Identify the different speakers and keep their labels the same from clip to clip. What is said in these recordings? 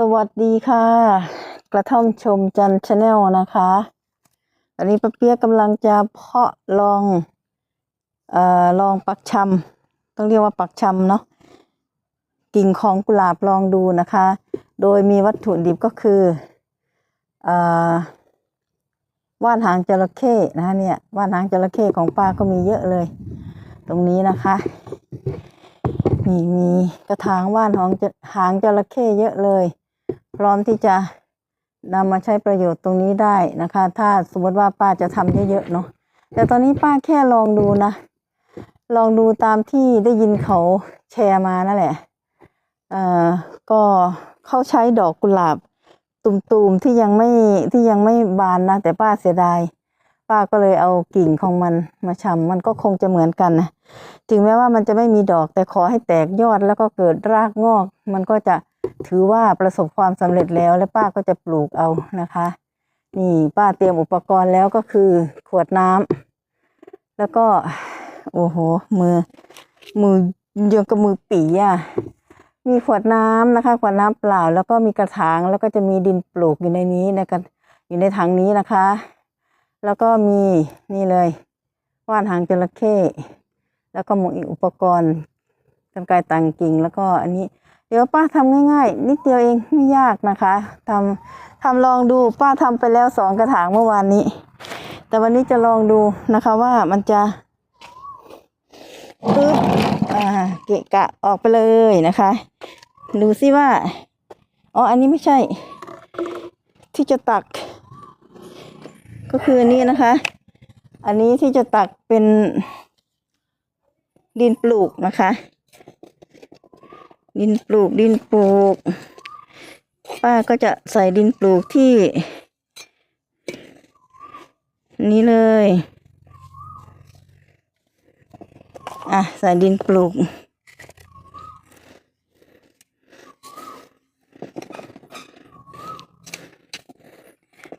Speaker 1: สวัสดีค่ะ กระท่อมชมจันชาแนลนะคะอันนี้ป้าเปียกกำลังจะเพาะลองเอ่อลองปักชำต้องเรียกว่าปักชำเนาะกิ่งของกุหลาบลองดูนะคะ โดยมีวัตถุดิบก็คือเอ่อว่านหางจระเข้นะคะเนี่ยว่านหางจระเข้ของป้าก็มีเยอะเลย ตรงนี้นะคะ มีมีกระถางว่านหางหางจระเข้เยอะเลย พร้อมที่จะนำมาใช้ประโยชน์ตรงนี้ได้นะคะ ถ้าสมมติว่าป้าจะทำเยอะๆเนาะแต่ตอนนี้ป้าแค่ลองดูนะ ลองดูตามที่ได้ยินเขาแชร์มานั่นแหละเอ่อก็เขาใช้ดอกกุหลาบตุ่มๆที่ยังไม่ที่ยังไม่บานนะ แต่ป้าเสียดาย ป้าก็เลยเอากิ่งของมันมาชำมันก็คงจะเหมือนกันนะถึงแม้ว่ามันจะไม่มีดอกแต่ขอให้แตกยอดแล้วก็เกิดรากงอก มันก็จะ ถือว่าประสบความสำเร็จแล้วและป้าก็จะปลูกเอานะคะ นี่ป้าเตรียมอุปกรณ์แล้วก็คือขวดน้ำแล้วก็ โอ้โห มือ มือยังกับมือปีอะมีขวดน้ำนะคะ ขวดน้ำเปล่า แล้วก็มีกระถางแล้วก็จะมีดินปลูกอยู่ในนี้ในกันอยู่ในถังนี้นะคะ แล้วก็มีนี่เลยว่านหางจระเข้แล้วก็มีอุปกรณ์กันไกรต่างกิ่งแล้วก็อันนี้ เดี๋ยวป้าทำง่ายๆ นิดเดียวเองไม่ยากนะคะทำทำลองดูป้าทำไปแล้วสองกระถางเมื่อวานนี้ แต่วันนี้จะลองดูนะคะว่ามันจะปึ๊บอ่าเกะกะออกไปเลยนะคะ ดูซิว่าอ๋ออันนี้ไม่ใช่ ที่จะตัก ก็คืออันนี้นะคะ อันนี้ที่จะตักเป็นดินปลูกนะคะ ดินปลูกดินปลูก ป้าก็จะใส่ดินปลูกที่ นี้เลย อะ ใส่ดินปลูก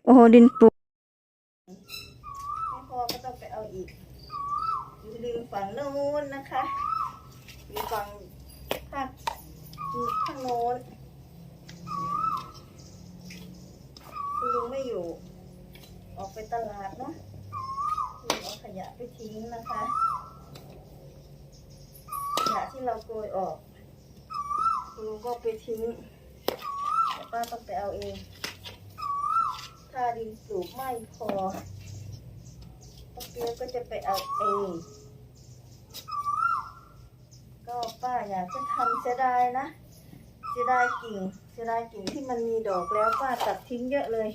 Speaker 1: โอ้โหดินปลูกไม่พอก็ต้องไปเอาอีกอยู่ริมฝั่งโน้นนะคะอยู่ฝั่งข้า งข้างโน้นคุณลุงไม่อยู่ ออกไปตลาดเนาะลุงเอาขยะไปทิ้งนะคะ ขยะที่เราโกยออก คุณลุงก็ไปทิ้งแต่ป้าต้องไปเอาเอง ถ้าดินปลูกไม่พอป้าเปียก็จะไปเอาเอง ก็ป้าอยากจะทำเสียดายนะเสียดายกิ่งเสียดายกิ่งที่มันมีดอกแล้วป้าตัดทิ้งเยอะเลย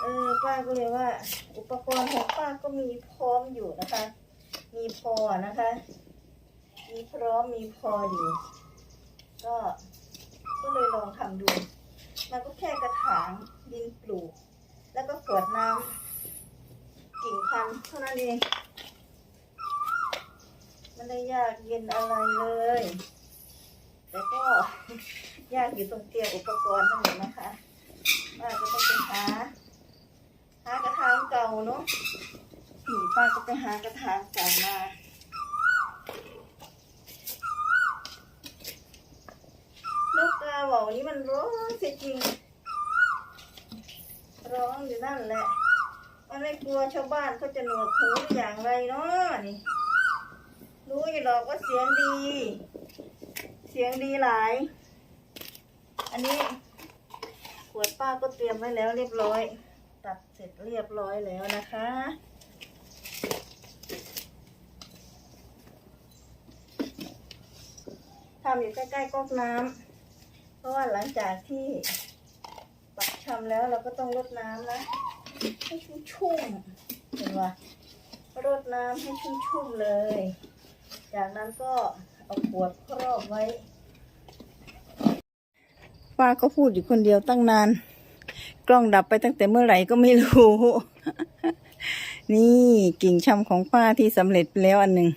Speaker 1: เออป้าก็เลยว่า อุปกรณ์ของป้าก็มีพร้อมอยู่นะคะ มีพอนะคะ มีพร้อมมีพออยู่ ก็ก็เลยลองทำดู มันก็แค่กระถางดินปลูก แล้วก็ขวดน้ำกิ่งพันธุ์เท่านั้นเอง ไม่ได้ยากเย็นอะไรเลย แต่ก็ยากอยู่ตรงเตรียมอุปกรณ์นั่นเองนะคะป้าก็ต้องไปหาหากระถางเก่าเนาะนี่ป้าก็ไปหากระถางเก่ามานกกาเหว่านี่มันร้องเสียจริง ร้องอยู่นั่นแหละ มันไม่กลัวชาวบ้านเขาจะหนวกหูอย่างไรเนาะนี่ หรอกว่าเสียงดี เสียงดีหลาย อันนี้ขวดป้าก็เตรียมไว้แล้วเรียบร้อย ตัดเสร็จเรียบร้อยแล้วนะคะ ทำอยู่ใกล้ๆก๊อกน้ำเพราะว่าหลังจากที่ปักชำแล้วเราก็ต้องรดน้ำนะให้ชุ่มๆเห็นไหมรดน้ำให้ชุ่มๆเลย จากนั้นก็เอาขวดครอบไว้ ป้าก็พูดอยู่คนเดียวตั้งนาน กล้องดับไปตั้งแต่เมื่อไหร่ก็ไม่รู้ นี่กิ่งชำของป้าที่สำเร็จไปแล้วอันหนึ่ง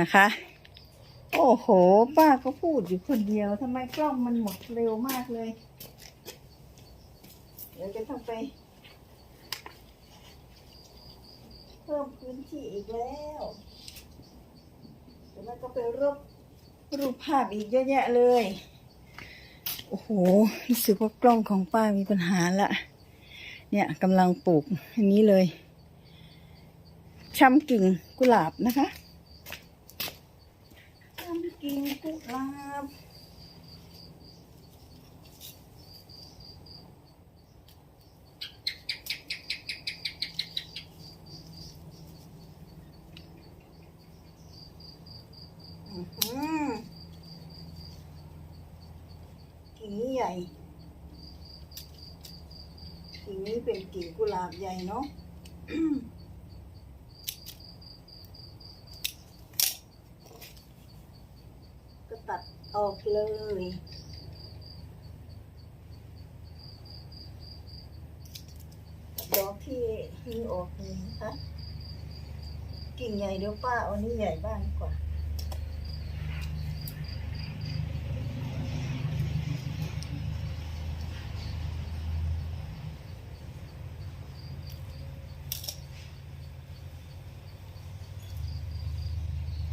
Speaker 1: นะคะ โอ้โห ป้าก็พูดอยู่คนเดียวทำไมกล้องมันหมดเร็วมากเลย เดี๋ยวจะต้องไป เพิ่มพื้นที่อีกแล้ว เดี๋ยวมันก็ไปรูปรูปภาพอีกเยอะแยะเลย โอ้โหรู้สึกว่ากล้องของป้ามีปัญหาละเนี่ยกำลังปลูกอันนี้เลยช้ำกิ่งกุหลาบนะคะช้ำกิ่งกุหลาบ อื้อหือ กิ่งนี้ใหญ่กิ่งนี้เป็นกิ่งกุหลาบใหญ่เนาะก็ตัดออกเลยดอกที่นี่ออกเลยนะคะกิ่งใหญ่เดี๋ยวป้าเอานี่ใหญ่บ้างดีกว่า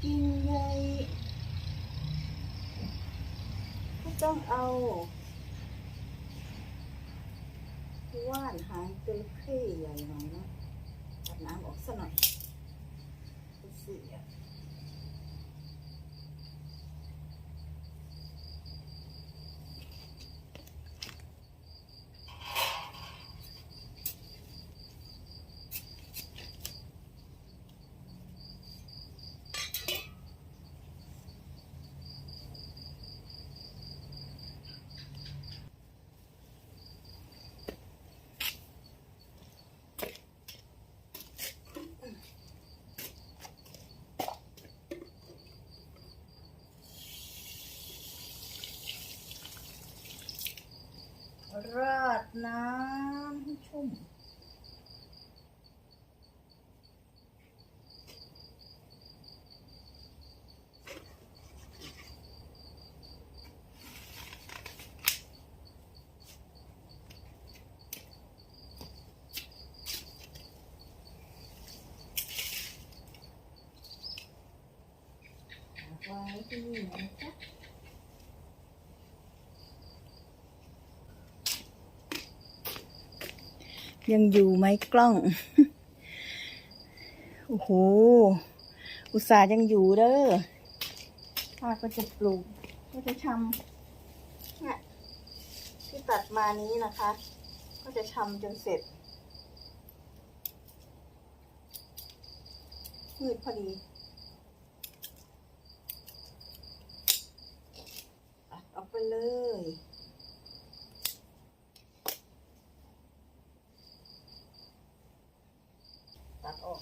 Speaker 1: กิ่งใหญ่ก็ต้อง เอา ว่านหางจระเข้ใหญ่หน่อยนะตัดน้ำออกซะหน่อยเสีย ราดน้ำให้ชุ่ม ไว้ที่นี่นะ ยังอยู่ไหมกล้อง โอ้โห อุตส่าห์ยังอยู่เด้อป้าก็จะปลูก ก็จะชำเนี่ยที่ตัดมานี้นะคะ ก็จะชำจนเสร็จมืดพอดีตัดออกไปเลย ตัดออก